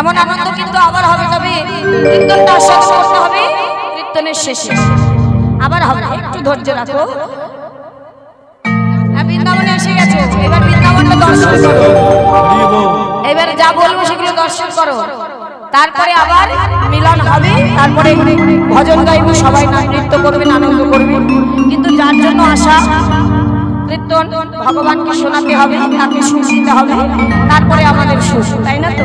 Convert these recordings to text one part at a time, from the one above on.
এমন আনন্দ কিন্তু আবার হবে তবে কীর্তনটা আস্বাদ করতে হবে। কীর্তনের শেষে। আবার হবে। একটু ধৈর্য রাখো। হ্যাঁ, বৃন্দাবনে এসে গেছো। এবার বৃন্দাবনটা দর্শন করো। এবার যা বলব সেগুলো দর্শন করো। তারপরে আবার মিলন হবে। তারপরে ভজন গাইবো। সবাই নৃত্য করবেন আনন্দ করবেন কিন্তু যার জন্য আসা কীর্তন ভগবানকে শোনাতে হবে তাকে দিতে হবে। তারপরে আমাদের সুখ তাই না তো?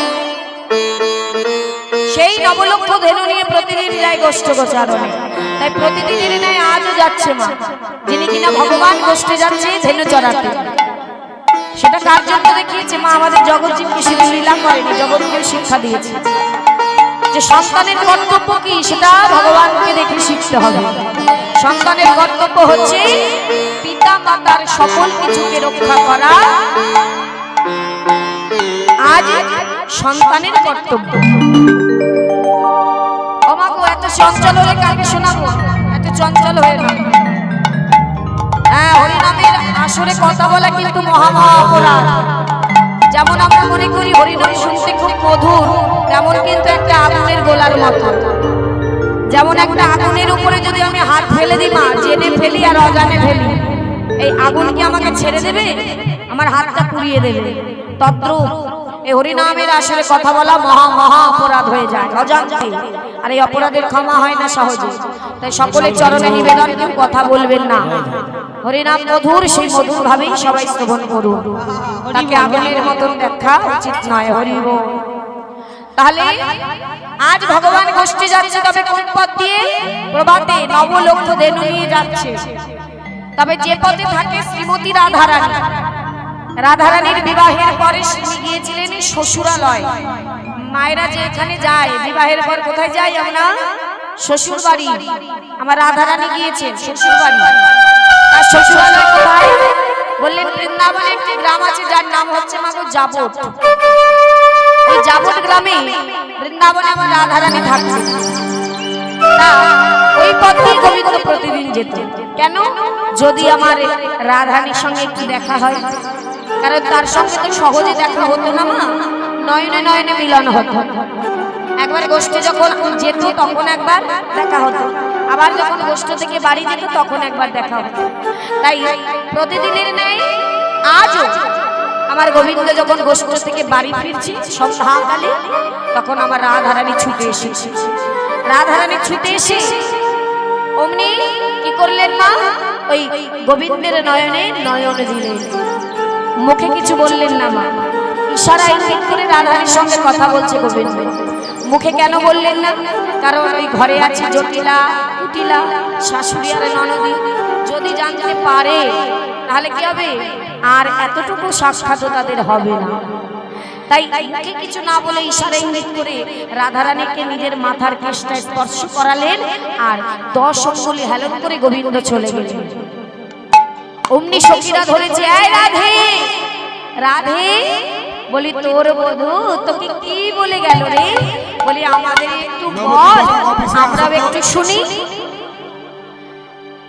সেই নবলক্ষ ধেনু নিয়ে প্রতিদিন যায় গোষ্ঠ গোচারণে। তাই প্রতিদিনের ন্যায় আজও যাচ্ছে মা। যিনি কিনা ভগবান গোষ্ঠে যাচ্ছে ধেনু চড়াতে। সেটা কার জন্য দেখিয়েছে মা? আমাদের জগৎজীবকে শুধু লীলা করেনি জগৎকেও শিক্ষা দিয়েছে। যে সন্তানের কর্তব্য কি, সেটা ভগবানকে দেখে শিখতে হবে। সন্তানের কর্তব্য হচ্ছে পিতা মাতার সকল কিছুকে রক্ষা করা। আজ সন্তানের কর্তব্য। চঞ্চল হলে কাকে শোনাবো? এত চঞ্চল হয়ে না হ্যাঁ হরিনামের আসরে কথা বলা কিন্তু মহা মহা অপরাধ যেমন আমরা মনে করি হরিনাম শুনতে খুব মধুর, তেমন কিন্তু একটা আগুনের গোলার মতো। যেমন একটা আগুনের উপরে যদি আমি হাত ফেলে দিই, মা, জেনে ফেলি আর অজানে ফেলি, এই আগুন কি আমাকে ছেড়ে দেবে? আমার হাতটা পুড়িয়ে দেবে। তদ্রুপ এই হরিনামের আসলে কথা বলা মহা মহা অপরাধ হয়ে যায়, অজান্তে। আর এই অপরাধের ক্ষমা হয় না সহজে। তাই সকলের চরণে নিবেদন কেউ কথা বলবেন না। হরিনাম মধুর, সেই মধুর ভাবেই সবাই শ্রবণ করুন। তাকে আগুনের মতন দেখা উচিত নয় হরিব তাহলে আজ ভগবান গোষ্ঠী যাচ্ছে, তবে কোন পথ দিয়ে? প্রভাতে নবলক্ষ ধেনু নিয়ে যাচ্ছে। তবে যে পথে থাকে শ্রীমতী রাধারানী। রাধারানীর বিবাহের পরে তিনি গিয়েছিলেন শ্বশুরালয়। মায়েরা যে এখানে যায়, বিবাহের পর কোথায় যাই আমরা? শ্বশুর বাড়ি আমার রাধারানী গিয়েছেন শ্বশুর বাড়ি তার শ্বশুরালয় কোথায়? বললেন, বৃন্দাবনে একটি গ্রাম আছে, যার নাম হচ্ছে মাগো যাবত ওই যাবত গ্রামে বৃন্দাবনে আমার রাধারানী থাকতেন। ওই পথ দিয়ে গোবিন্দ প্রতিদিন যেত। কেন? যদি আমার রাধারানীর সঙ্গে একটু দেখা হয়। কারণ তার সঙ্গে তো সহজে দেখা হতো না মা। নয়নে নয়নে মিলন হতো। একবার গোষ্ঠী যখন যেত, তখন একবার দেখা হতো। আবার যখন গোষ্ঠ থেকে বাড়ি যেত, তখন একবার দেখা হতো। তাই প্রতিদিনের নেই আজও আমার গোবিন্দ যখন গোষ্ঠ থেকে বাড়ি ফিরছি, সন্ধ্যাকালে, তখন আমার রাধারানী ছুটে এসেছে। রাধারানী ছুটে এসে অমনি কি করলেন মা? ওই গোবিন্দের নয়নে নয়ন দিলেন। মুখে কিছু বললেন না মা। ইশারা ইঙ্গিত করে রাধারানীর সঙ্গে কথা বলছে গোবিন্দ। মুখে কেন বললেন না? কারণ ওই ঘরে আছে জটিলা, কুটিলা, শাশুড়ি আর ননদী। যদি জানতে পারে, তাহলে কি হবে? আর এতটুকু সাক্ষাৎ তাদের হবে না। তাই মুখে কিছু না বলে ইশারা ইঙ্গিত করে রাধারানীকে নিজের মাথার কেশটা স্পর্শ করালেন আর দশ অঙ্গুলি হেলন করে গোবিন্দ চলে গেলেন। অমনি সখীরা ধরেছে, এই রাধে বলি তোর বধু তোকে কি বলে গেল রে? বলি আমাদের একটু বল আমরাও একটু শুনি।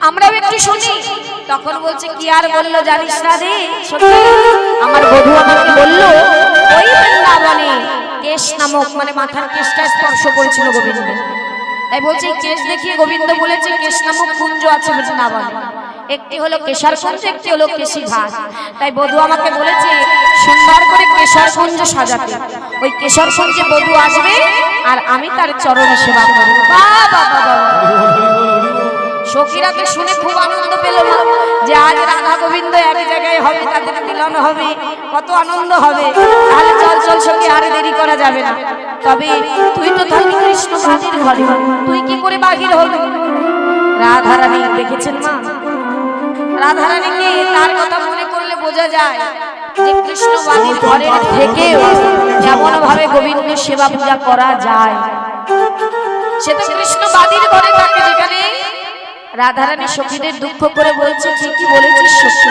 আমরাও একটু শুনি। তখন বলছে কি আর বলল জানিস না রে আমার বধু আমাকে বলল ওই বৃন্দাবনে কেশ নামক মানে মাথার কেশটা স্পর্শ করেছিল গোবিন্দ। তাই বলছে কেশ দেখিয়ে গোবিন্দ বলেছে কেশ নামক কুঞ্জ আছে বৃন্দাবনে। একটি হলো কেশার কুঞ্জ একটি হলো কেশি ঘাট তাই বধু আমাকে বলেছে, সুন্দর করে কেশর কুঞ্জ সাজাতে। ওই কেশর কুঞ্জে বধু আসবে আর আমি তার চরণে সেবা করব। সখীরাকে শুনে খুব আনন্দ পেল না যে আজ রাধা গোবিন্দ এক জায়গায় হবে, তাদের মিলন হবে, কত আনন্দ হবে। তাহলে চল চল সখী, আর দেরি করা যাবে না। তবে তুই তো থাকবি কৃষ্ণ ঘরে তুই কি করে বাহির হবি? রাধারানী দেখেছেন মা রাধারানীকে তার কথা মনে করলে বোঝা যায় যে কৃষ্ণবাদীর ঘরের থেকেও যেমন ভাবে গোবিন্দ সেবা পূজা করা যায়। কৃষ্ণবাদীর ঘরে থাকে যেখানে রাধারানী সখীদের দুঃখ করে বলছে ঠিকই বলেছিস সখী।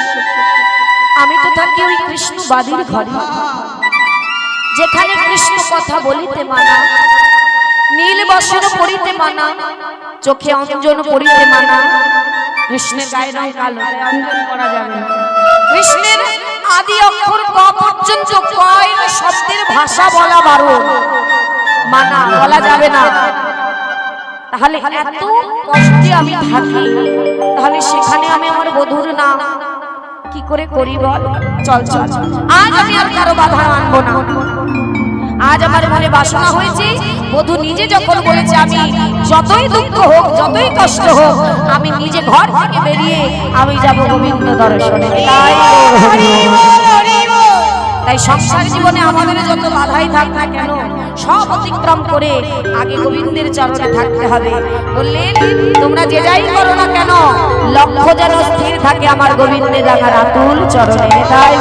আমি তো থাকি ওই কৃষ্ণবাদীর ঘরে। যেখানে কৃষ্ণ কথা বলিতে মানা নীল বসন পড়িতে মানা চোখে অঞ্জন পড়িতে মানা কৃষ্ণের গায়ের রং কালো। তাই অঞ্জন করা যাবে না। কৃষ্ণের আদি অক্ষর ক পর্যন্ত কয় শব্দের ভাষা বলা বারণ। মানা বলা যাবে না। তাহলে এত কষ্টে আমি থাকি তাহলে সেখানে আমি আমার বধুর না। কি করে করি বল? চল চল। আজ আমি আর কারও বাধা মানবো না। আজ আমার মনে বাসনা হয়েছে, বধু নিজে যখন বলেছে আমি যতই দুঃখ হোক, যতই কষ্ট হোক, আমি নিজে ঘর থেকে বেরিয়ে আমি যাব গোবিন্দ দর্শনে। তাই সংসার জীবনে আমাদের যত বাধাই থাক না কেন, সব অতিক্রম করে আগে গোবিন্দের চরণে থাকতে হবে। বললেন, তোমরা যে যাই করো না কেন, লক্ষ্য যেন স্থির থাকে আমার গোবিন্দের রাখার আতুল চরণে। তাই।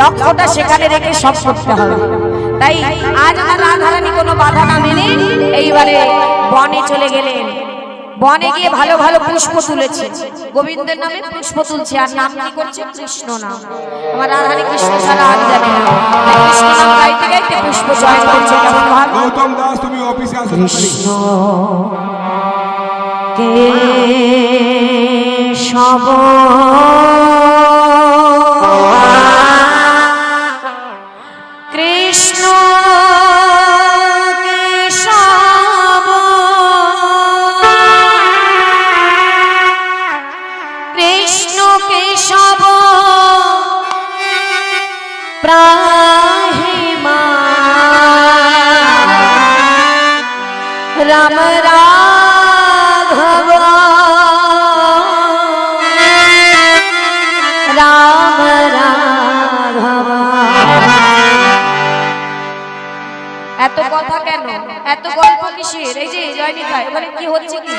লক্ষ্যটা সেখানে রেখে সব করতে হবে। তাই আজ আমার রাধারানী কোনো বাধা না মেনে এইবারে বনে চলে গেলেন। বনে গিয়ে ভালো ভালো পুষ্প তুলেছে। গোবিন্দের নামে পুষ্প তুলছে আর নাম কি করছে? কৃষ্ণ নাম। আমার রাধারানী কৃষ্ণ ছাড়া আর জানে না। কৃষ্ণ নাম গাইতে গাইতে পুষ্প জয় করছে কেমন ভাব গৌতম দাস তুমি অফিসে আসো কৃষ্ণ কে সব রাম রাঘব রাম রাঘব এত কথা কেন? এত গল্প কিসের? এই যে জয়নিকা এখানে কি হচ্ছে কি?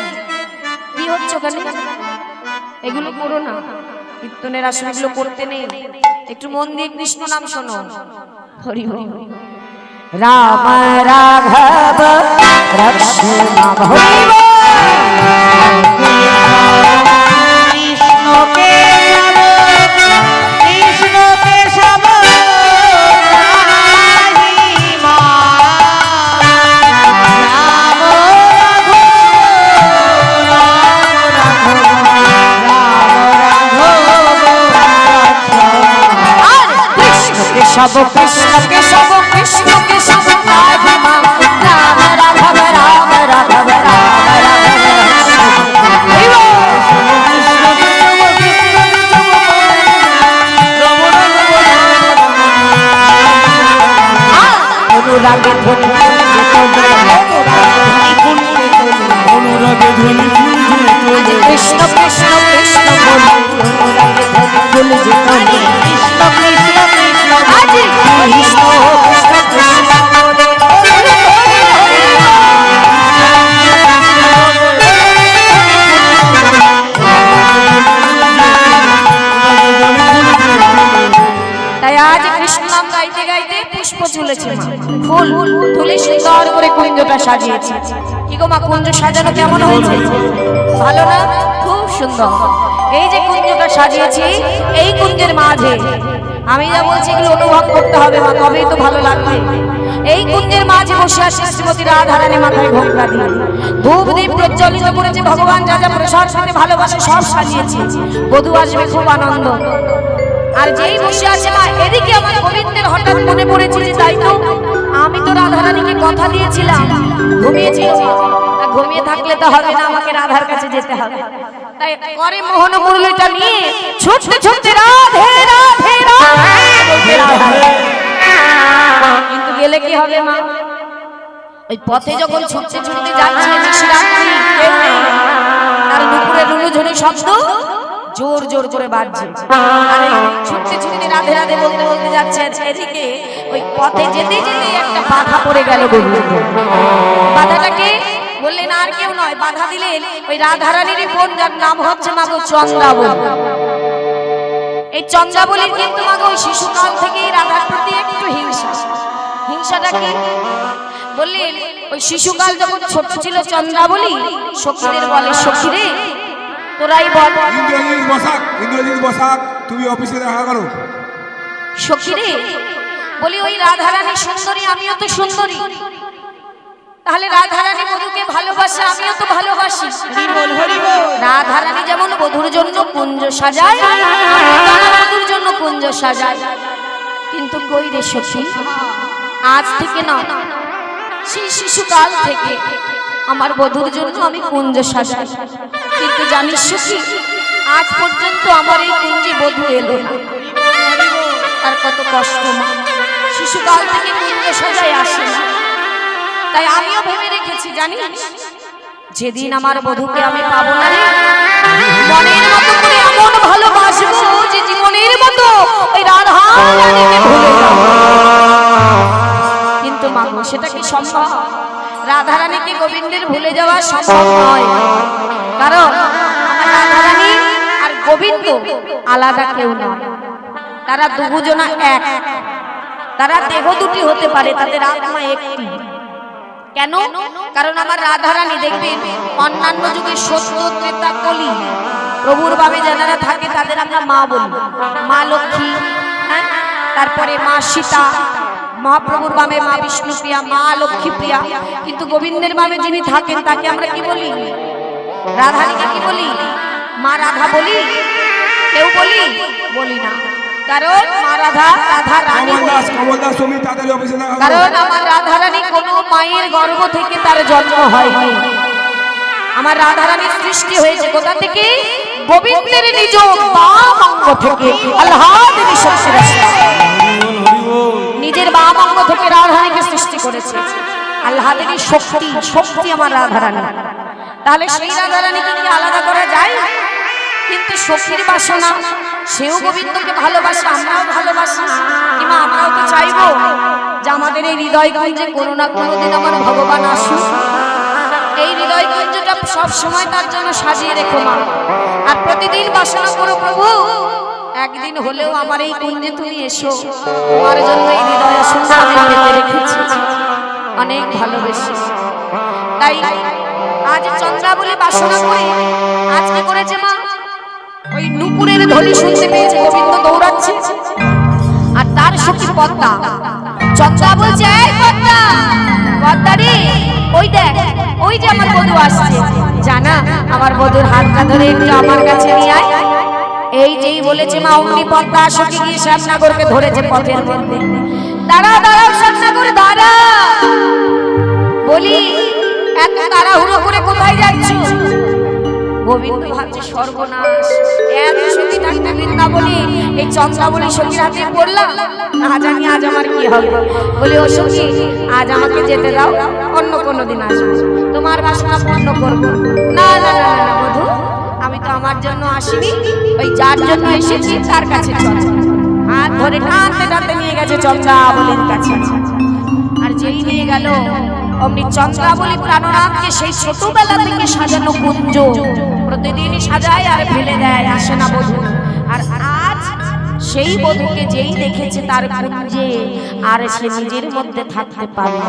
কি হচ্ছে ওখানে? এগুলো করো না। কীর্তনের আসলে এগুলো করতে নেই। একটু মন দিয়ে কৃষ্ণ নাম শোনো। হরি হরি। হরি রাম। রাঘব রক্ষণ কৃষ্ণ কেশব সাজিয়েছে। কি গো মা, কুঞ্জ সাজানো কেমন হয়েছে? ভালো না? খুব সুন্দর। এই যে কুঞ্জটা সাজিয়েছি, এই কুঞ্জের মাঝে আমি যা বলছি এগুলো অনুভব করতে হবে মা, তবেই তো ভালো লাগবে। এই কুঞ্জের মাঝে বসে আছে শ্রীমতী রাধারানী মাথায় ঘোমটা দিয়ে। ধূপ দ্বীপ প্রজ্বলিত করেছে ভগবান, যা যা প্রসাদ সাথে ভালোবাসে, সব সাজিয়েছে। বধু আসবে খুব আনন্দ। আর যেই বসে আছে মা, এদিকে আমার গোবিন্দের হঠাৎ মনে পড়েছে যে, তাই তো, আমি তো রাধারানীকে কথা দিয়েছিলাম। ঘুমিয়েছি ঘুমিয়ে থাকলে তো হবে না, আমাকে রাধার কাছে যেতে হবে। তাই করে মোহন মুরলিটা নিয়ে ছুটতে ছুটতে রাধে রাধে রাধে। কিন্তু গেলে কি হবে মা? ওই পথে যখন ছুটতে ছুটতে যাচ্ছে নিশিরাত্রি কেউ নেই। আর দুপুরে রুনুঝুনি শব্দ জোর জোর করে বাজছে। ছুটতে ছুটতে রাধে রাধে বলতে বলতে যাচ্ছে, এদিকে ওই পথে যেতে যেতে একটা বাধা পড়ে গেল গোবিন্দ বাধাটাকে বললেন, আর কেউ নয়, বাধা দিলেন ওই রাধারানীরই বোন যার নাম হচ্ছে মা গো চন্দ্রাবন এই চন্দ্রাবলীর কিন্তু মাগো ওই শিশুকাল থেকেই রাধার প্রতি একটু হিংসা। হিংসাটা কি বললেন, ওই শিশুকাল যখন ছোট ছিল চন্দ্রাবলী সখীদের বলে সখী রে তোরাই বল। ইন্দ্রজিৎ বসাক ইন্দ্রজিৎ বসাক তুমি অফিসে দেখা করো। সখী রে বলি ওই রাধারানী সুন্দরী আমিও তো সুন্দরী। তাহলে রাধারানী বধুকে ভালোবাসে আমিও তো ভালোবাসি। রাধারানী যেমন বধুর জন্য কুঞ্জ সাজায় বধুর জন্য কুঞ্জ সাজাই কিন্তু কই রে সখী আজ থেকে না সেই শিশুকাল থেকে আমার বধুর জন্য আমি কুঞ্জ সাজাই। কিন্তু জানিস সখী আজ পর্যন্ত আমার এই কুঞ্জে বধু এলো তার কত কষ্ট শিশুকাল থেকে কুঞ্জ সাজাই আসে তাই আমিও ভেবে রেখেছি জানি যেদিন আমার বধুকে আমি পাবো না মনের মতো করে এমন ভালোবাসবো যে জীবনের মতো রাধা। কিন্তু সেটা কি সম্ভব? রাধা রানীকে গোবিন্দের ভুলে যাওয়া সম্ভব নয়? কারণ আমার রাধা রানী আর গোবিন্দ আলাদা কেউ নয়। তারা দুজনা এক। তারা দেহ দুটি হতে পারে, তাদের আত্মা একটি। কেন? কারণ আমার রাধারানী দেখবেন, অন্যান্য যুগে সত্য, ত্রেতা, কলি, প্রভুর ভাবে যারা থাকে তাদের আমরা মা বলি। মা লক্ষ্মী হ্যাঁ? তারপরে মা সীতা মহাপ্রভুর ভাবে মা বিষ্ণু প্রিয়া মা লক্ষ্মী প্রিয়া। কিন্তু গোবিন্দের ভাবে যিনি থাকেন তাকে আমরা কি বলি? রাধানীকে কি বলি? মা রাধা বলি? কেউ বলি? বলি না। কারণ মা রাধা রাধা রানী কারণ আমার কোনো মায়ের গর্ভ থেকে তার জন্ম হয়নি আমার রাধারানীর সৃষ্টি হয়েছে কোথা থেকে? গোবিন্দের নিজ বাম অঙ্গ থেকে। আল্লাহ দেবী শক্তি নিজের বাম অঙ্গ থেকে রাধারানীকে সৃষ্টি করেছে। আল্লাহ দেবী শক্তি শক্তি আমার রাধারানী। তাহলে সেই রাধারানীকে কি আলাদা করা যায়? কিন্তু সখীর বাসনা, সেও গোবিন্দকে ভালোবাসে, আমরাও ভালোবাসি। কিংবা আমরাও তো চাইব যে আমাদের এই হৃদয় কুঞ্জে কোনো না কোনোদিন আমার ভগবান আসুক। এই হৃদয় কুঞ্জটা সব সময় তার জন্য সাজিয়ে রেখো মা। আর প্রতিদিন বাসনা করো প্রভু। একদিন হলেও আমার এই কুঞ্জে তুমি এসো। তোমার জন্য এই হৃদয় সুন্দর পেতে রেখেছি। অনেক ভালোবেসে। তাই আজ চন্দ্রাবলী বাসনা করে আজ কি করেছে মা। ওই নুপুরের ধ্বনি শুনতে পেয়েছে গোবিন্দ দৌড়াচ্ছে। আর তার সখী পদ্মা। চন্দ্রা বলছে এই পদ্মা পদ্মা রে ওই দেখ ওই যে আমার বধু আসছে। জানা আমার বধুর হাতটা ধরে একটু আমার কাছে নিয়ে আয়। এই যেই বলেছে মা, অমনি পদ্মা সখী গিয়ে শ্যামনগরকে ধরেছে পথের মধ্যে। দাঁড়া দাঁড়াও, শ্যামনগর দাঁড়া বলি, এত তাড়াহুড়ো করে কোথায় যাচ্ছ? গোবিন্দ ভাবছে এই পড়লাম। না আজ আমার ও আজ আমাকে যেতে অন্য কোনো দিন তোমার করব। না না না বধু আমি তো আমার জন্য আসিনি। ওই যার জন্য এসেছি, তার কাছে চল। হাত ধরে টানতে টানতে নিয়ে গেছে চন্দ্রাবলীর কাছে। আর যেই নিয়ে গেল, অমনি চন্দ্রাবলী প্রাণনাথকে সেই ছোটবেলা থেকে সাজানো কুঞ্জ। প্রতিদিনই সাজায় আর ফেলে দেয়, আসে না বধূ। আর আজ সেই বধূকে যেই দেখেছে তার কুঞ্জে, আর সে নিজের মধ্যে থাকতে পারে।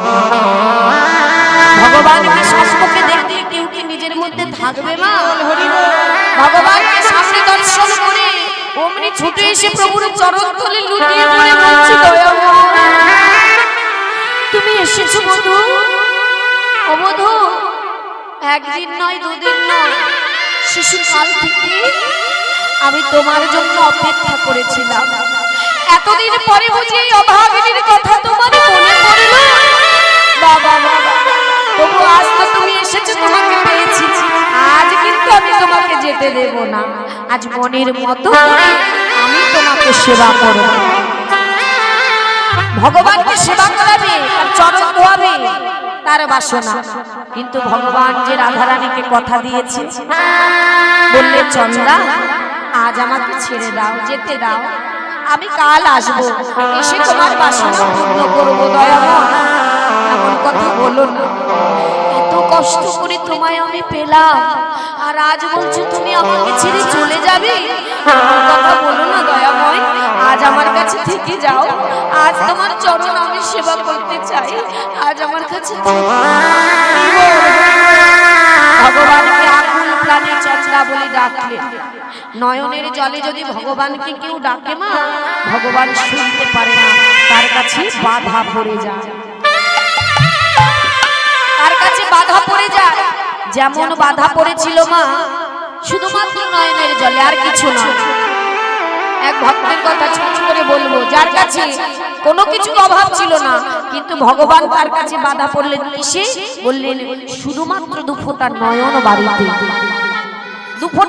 ভগবানকে সম্মুখে দেখলে নিজের মধ্যে থাকবে মা। ভগবানকে সামনে দর্শন করে অমনি ছুটে এসে প্রভুর চরণ তলে লুটিয়ে পড়ে বলছে তুমি এসেছ বধু। ও বধু একদিন নয় দুদিন নয়। শিশুকাল থেকে আমি তোমার জন্য অপেক্ষা করেছিলাম। এতদিন পরে বুঝি এই অভাগিনীর কথা তুমি তোমাকে পেয়েছি। আজ কিন্তু আমি তোমাকে যেতে দেব না। আজ মনের মতো আমি তোমাকে সেবা করব। ভগবানকে সেবা করাবে আর চরণ ধোয়াবে, তার বাসনা। কিন্তু ভগবান যে রাধারানীকে কথা দিয়েছে, বললে, চন্দ্রা, আজ আমাকে ছেড়ে দাও, যেতে দাও। আমি কাল আসব, এসে তোমার বাসনা পূর্ণ করব, দয়াময়। এমন কথা বলো না। কষ্ট করে তোমায় আমি পেলাম। আর আজ বলছো তুমি আমাকে ছেড়ে চলে যাবে? কথা বলো না, দয়াময়। আজ আমার কাছে থেকে যাও। আজ তোমার চরণ আমি সেবা করতে চাই। আজ আমার কাছে ভগবানকে বলে নয়নের জলে যদি ভগবানকে কেউ ডাকে মা, ভগবান শুনতে পারে না। তার কাছে বাধা পড়ে যায়। বাধা পড়ে যায়। যেমন বাধা পড়েছিল মা, শুধুমাত্র নয়নের জলে, আর কিছু না এক ভক্তের কথা ছোট করে বলব, যার কাছে কোনো কিছু অভাব ছিল না, কিন্তু ভগবান তার কাছে বাধা পড়লেন কিসে? বললেন, শুধুমাত্র দুফোটা নয়ন বাড়িতে দুফোটা